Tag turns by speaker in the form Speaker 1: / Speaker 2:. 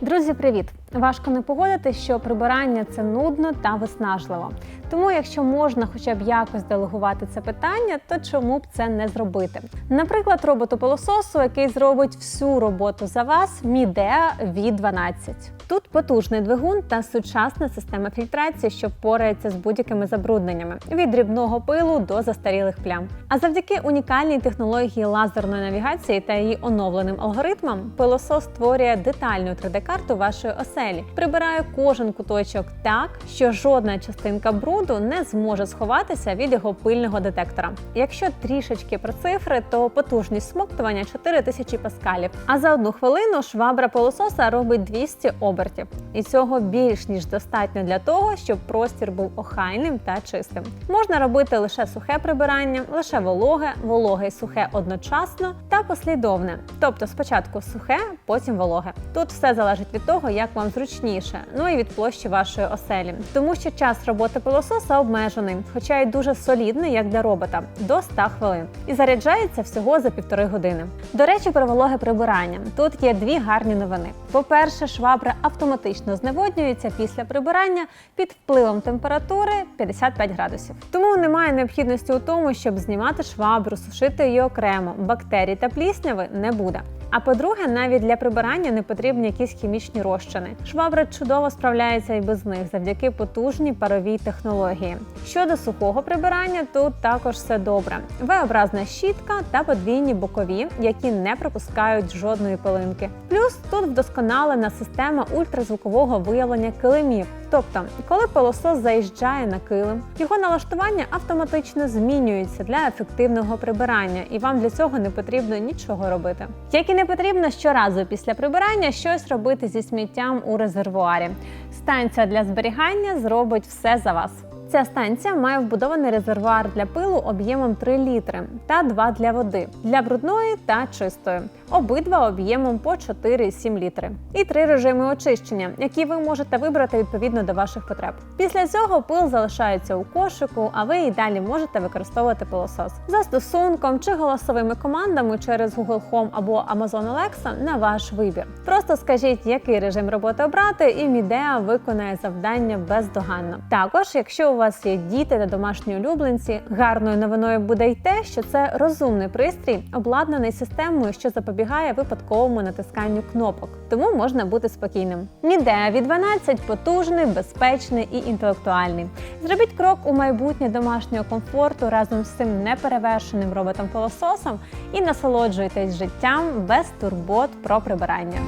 Speaker 1: Друзі, привіт! Важко не погодити, що прибирання це нудно та виснажливо. Тому, якщо можна хоча б якось делегувати це питання, то чому б це не зробити? Наприклад, роботу пилососу, який зробить всю роботу за вас, Midea V12. Тут потужний двигун та сучасна система фільтрації, що впорається з будь-якими забрудненнями від дрібного пилу до застарілих плям. А завдяки унікальній технології лазерної навігації та її оновленим алгоритмам, пилосос створює детальну 3D-карту вашої оселі, прибирає кожен куточок так, що жодна частинка бруду не зможе сховатися від його пильного детектора. Якщо трішечки про цифри, то потужність смоктування 4000 паскалів. А за одну хвилину швабра пилососа робить 200 обертів. І цього більш ніж достатньо для того, щоб простір був охайним та чистим. Можна робити лише сухе прибирання, лише вологе, вологе і сухе одночасно та послідовне. Тобто спочатку сухе, потім вологе. Тут все залежить від того, як вам зручніше, ну і від площі вашої оселі. Тому що час роботи пилососа обмежений, хоча й дуже солідний, як для робота, до 100 хвилин. І заряджається всього за півтори години. До речі, про вологе прибирання. Тут є дві гарні новини. По-перше, швабра автоматично зневоднюється після прибирання під впливом температури 55 градусів. Тому немає необхідності у тому, щоб знімати швабру, сушити її окремо. Бактерій та плісняви не буде. А по-друге, навіть для прибирання не потрібні якісь хімічні розчини. Швабра чудово справляється і без них завдяки потужній паровій технології. Щодо сухого прибирання, тут також все добре. V-образна щітка та подвійні бокові, які не пропускають жодної пилинки. Плюс тут вдосконалена система ультразвукового виявлення килимів. Тобто, коли пилосос заїжджає на килим, його налаштування автоматично змінюється для ефективного прибирання, і вам для цього не потрібно нічого робити. Як і не потрібно щоразу після прибирання щось робити зі сміттям у резервуарі. Станція для зберігання зробить все за вас. Ця станція має вбудований резервуар для пилу об'ємом 3 літри та 2 для води для брудної та чистої, обидва об'ємом по 4,7 літри. І три режими очищення, які ви можете вибрати відповідно до ваших потреб. Після цього пил залишається у кошику, а ви і далі можете використовувати пилосос застосунком чи голосовими командами через Google Home або Amazon Alexa на ваш вибір. Просто скажіть, який режим роботи обрати, і Midea виконає завдання бездоганно. Також, якщо у вас є діти та домашні улюбленці, гарною новиною буде й те, що це розумний пристрій, обладнаний системою, що запобігає випадковому натисканню кнопок. Тому можна бути спокійним. Midea v 12 потужний, безпечний і інтелектуальний. Зробіть крок у майбутнє домашнього комфорту разом з цим неперевершеним роботом-пилососом і насолоджуйтесь життям без турбот про прибирання.